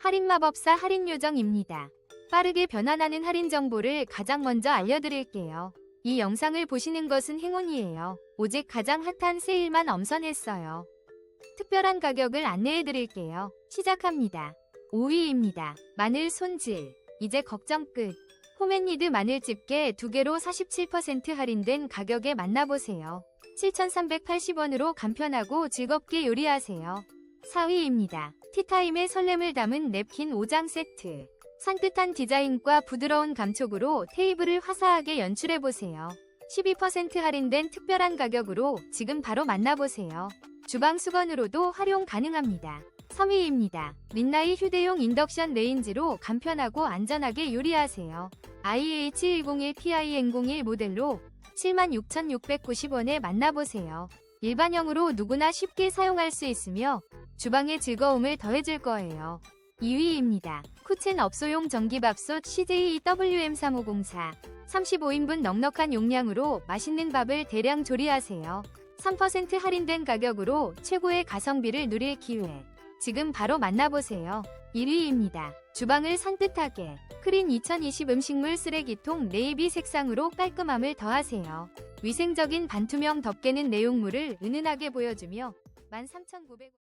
할인마법사 할인요정입니다. 빠르게 변환하는 할인 정보를 가장 먼저 알려드릴게요. 이 영상을 보시는 것은 행운이에요. 오직 가장 핫한 세일만 엄선했어요. 특별한 가격을 안내해드릴게요. 시작합니다. 5위입니다. 마늘 손질. 이제 걱정 끝. 호맨리드 마늘 집게 2개로 47% 할인된 가격에 만나보세요. 7,380원으로 간편하고 즐겁게 요리하세요. 4위입니다. 티타임의 설렘을 담은 냅킨 5장 세트. 산뜻한 디자인과 부드러운 감촉으로 테이블을 화사하게 연출해보세요. 12% 할인된 특별한 가격으로 지금 바로 만나보세요. 주방 수건으로도 활용 가능합니다. 3위입니다. 린나이 휴대용 인덕션 레인지로 간편하고 안전하게 요리하세요. IH101PIN01 모델로 76,690원에 만나보세요. 일반형으로 누구나 쉽게 사용할 수 있으며 주방의 즐거움을 더해줄 거예요. 2위입니다. 쿠첸 업소용 전기밥솥 CJWM3504 35인분 넉넉한 용량으로 맛있는 밥을 대량 조리하세요. 3% 할인된 가격으로 최고의 가성비를 누릴 기회. 지금 바로 만나보세요. 1위입니다. 주방을 산뜻하게 크린 2020 음식물 쓰레기통 네이비 색상으로 깔끔함을 더하세요. 위생적인 반투명 덮개는 내용물을 은은하게 보여주며 13,900원